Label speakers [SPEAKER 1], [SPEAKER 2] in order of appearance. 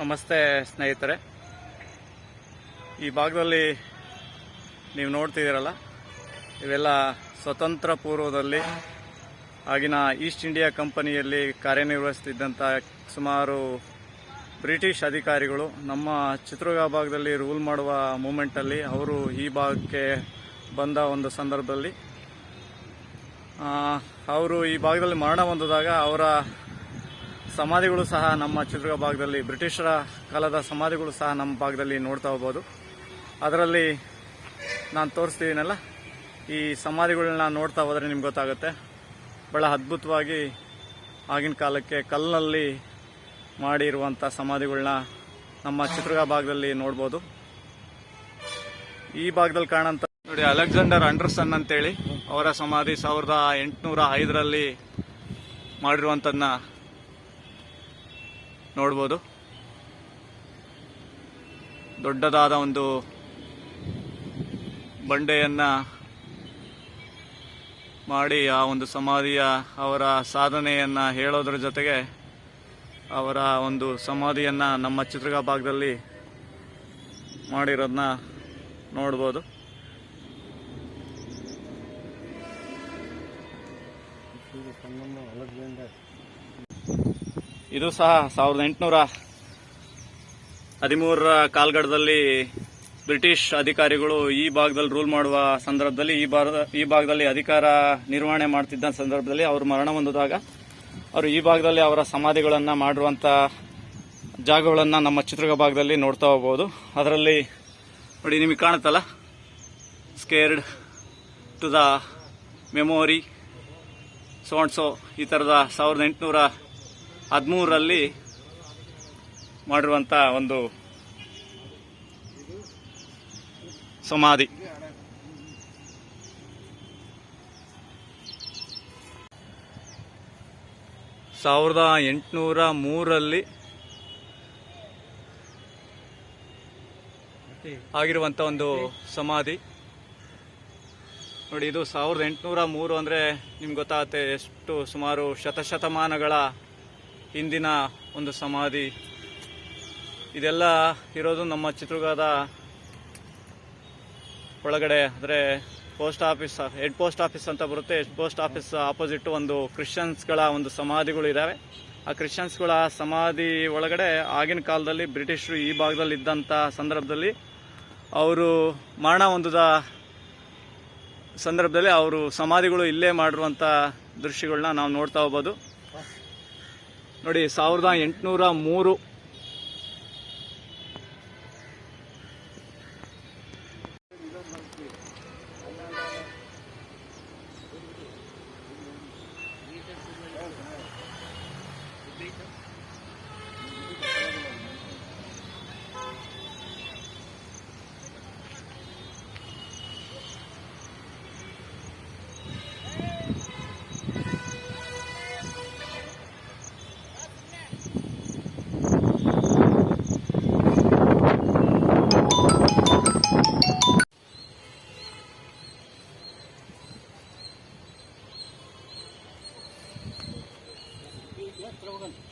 [SPEAKER 1] ನಮಸ್ತೆ ಸ್ನೇಹಿತರೆ. ಈ ಭಾಗದಲ್ಲಿ ನೀವು ನೋಡ್ತಿದ್ದೀರಲ್ಲ, ಇವೆಲ್ಲ ಸ್ವತಂತ್ರ ಪೂರ್ವದಲ್ಲಿ ಆಗಿನ ಈಸ್ಟ್ ಇಂಡಿಯಾ ಕಂಪನಿಯಲ್ಲಿ ಕಾರ್ಯನಿರ್ವಹಿಸ್ತಿದ್ದಂಥ ಸುಮಾರು ಬ್ರಿಟಿಷ್ ಅಧಿಕಾರಿಗಳು ನಮ್ಮ ಚಿತ್ರದುರ್ಗ ಭಾಗದಲ್ಲಿ ರೂಲ್ ಮಾಡುವ ಮೂಮೆಂಟಲ್ಲಿ ಅವರು ಈ ಭಾಗಕ್ಕೆ ಬಂದ ಒಂದು ಸಂದರ್ಭದಲ್ಲಿ. ಅವರು ಈ ಭಾಗದಲ್ಲಿ ಮರಣ ಹೊಂದಿದಾಗ ಅವರ ಸಮಾಧಿಗಳು ಸಹ ನಮ್ಮ ಚಿತ್ರದುರ್ಗ ಭಾಗದಲ್ಲಿ ಬ್ರಿಟಿಷರ ಕಾಲದ ಸಮಾಧಿಗಳು ಸಹ ನಮ್ಮ ಭಾಗದಲ್ಲಿ ನೋಡ್ತಾ ಹೋಗ್ಬೋದು. ಅದರಲ್ಲಿ ನಾನು ತೋರಿಸ್ತಿದ್ದೀನಲ್ಲ ಈ ಸಮಾಧಿಗಳನ್ನ ನೋಡ್ತಾ ಹೋದರೆ ನಿಮ್ಗೆ ಗೊತ್ತಾಗುತ್ತೆ. ಬಹಳ ಅದ್ಭುತವಾಗಿ ಆಗಿನ ಕಾಲಕ್ಕೆ ಕಲ್ಲಿನಲ್ಲಿ ಮಾಡಿರುವಂಥ ಸಮಾಧಿಗಳನ್ನ ನಮ್ಮ ಚಿತ್ರದುರ್ಗ ಭಾಗದಲ್ಲಿ ನೋಡ್ಬೋದು. ಈ ಭಾಗದಲ್ಲಿ ಕಾಣಂತ ನೋಡಿ, ಅಲೆಕ್ಸಾಂಡರ್ ಅಂಡರ್ಸನ್ ಅಂತೇಳಿ ಅವರ ಸಮಾಧಿ ಸಾವಿರದ ಎಂಟುನೂರ ಐದರಲ್ಲಿ ಮಾಡಿರುವಂಥದ್ದನ್ನ ನೋಡ್ಬೋದು. ದೊಡ್ಡದಾದ ಒಂದು ಬಂಡೆಯನ್ನ ಮಾಡಿ ಆ ಒಂದು ಸಮಾಧಿಯ ಅವರ ಸಾಧನೆಯನ್ನ ಹೇಳೋದ್ರ ಜೊತೆಗೆ ಅವರ ಒಂದು ಸಮಾಧಿಯನ್ನ ನಮ್ಮ ಚಿತ್ರಗಾಭಾಗದಲ್ಲಿ ಭಾಗದಲ್ಲಿ ಮಾಡಿರೋದನ್ನ ನೋಡ್ಬೋದು. ಇದು ಸಹ ಸಾವಿರದ ಎಂಟುನೂರ ಹದಿಮೂರರ ಕಾಲ್ಗಡದಲ್ಲಿ ಬ್ರಿಟಿಷ್ ಅಧಿಕಾರಿಗಳು ಈ ಭಾಗದಲ್ಲಿ ರೂಲ್ ಮಾಡುವ ಸಂದರ್ಭದಲ್ಲಿ ಈ ಭಾಗದ ಈ ಭಾಗದಲ್ಲಿ ಅಧಿಕಾರ ನಿರ್ವಹಣೆ ಮಾಡ್ತಿದ್ದ ಸಂದರ್ಭದಲ್ಲಿ ಅವರು ಮರಣ ಹೊಂದಿದಾಗ ಅವರು ಈ ಭಾಗದಲ್ಲಿ ಅವರ ಸಮಾಧಿಗಳನ್ನು ಮಾಡಿರುವಂಥ ಜಾಗಗಳನ್ನು ನಮ್ಮ ಚಿತ್ರದುರ್ಗ ಭಾಗದಲ್ಲಿ ನೋಡ್ತಾ ಹೋಗ್ಬೋದು. ಅದರಲ್ಲಿ ನೋಡಿ ನಿಮಗೆ ಕಾಣುತ್ತಲ್ಲ? Scared to the memory so ಈ ಥರದ ಸಾವಿರದ ಎಂಟುನೂರ ಹದಿಮೂರರಲ್ಲಿ ಮಾಡಿರುವಂಥ ಒಂದು ಸಮಾಧಿ. ಸಾವಿರದ ಎಂಟುನೂರ ಮೂರರಲ್ಲಿ ಆಗಿರುವಂಥ ಒಂದು ಸಮಾಧಿ. ನೋಡಿ, ಇದು ಸಾವಿರದ ಎಂಟುನೂರ ಮೂರು ಅಂದರೆ ನಿಮ್ಗೆ ಗೊತ್ತಾಗುತ್ತೆ ಎಷ್ಟು ಸುಮಾರು ಶತಶತಮಾನಗಳ ಹಿಂದಿನ ಒಂದು ಸಮಾಧಿ. ಇದೆಲ್ಲ ಇರೋದು ನಮ್ಮ ಚಿತ್ರದುರ್ಗದ ಒಳಗಡೆ. ಅಂದರೆ post office, head post office ಅಂತ ಬರುತ್ತೆ. ಹೆಡ್ ಪೋಸ್ಟ್ ಆಫೀಸ್ ಆಪೋಸಿಟ್ ಒಂದು ಕ್ರಿಶ್ಚಿಯನ್ಸ್ಗಳ ಒಂದು ಸಮಾಧಿಗಳು ಇದ್ದಾವೆ ಆ ಕ್ರಿಶ್ಚಿಯನ್ಸ್ಗಳ ಸಮಾಧಿ ಒಳಗಡೆ ಆಗಿನ ಕಾಲದಲ್ಲಿ ಬ್ರಿಟಿಷರು ಈ ಭಾಗದಲ್ಲಿ ಇದ್ದಂಥ ಸಂದರ್ಭದಲ್ಲಿ ಅವರು ಮರಣ ಹೊಂದಿದ ಸಂದರ್ಭದಲ್ಲಿ ಅವರು ಸಮಾಧಿಗಳು ಇಲ್ಲೇ ಮಾಡಿರುವಂಥ ದೃಶ್ಯಗಳನ್ನ ನಾವು ನೋಡ್ತಾ ಹೋಗ್ಬೋದು. ನೋಡಿ ಸಾವಿರದ ಎಂಟುನೂರ ಮೂರು বলেন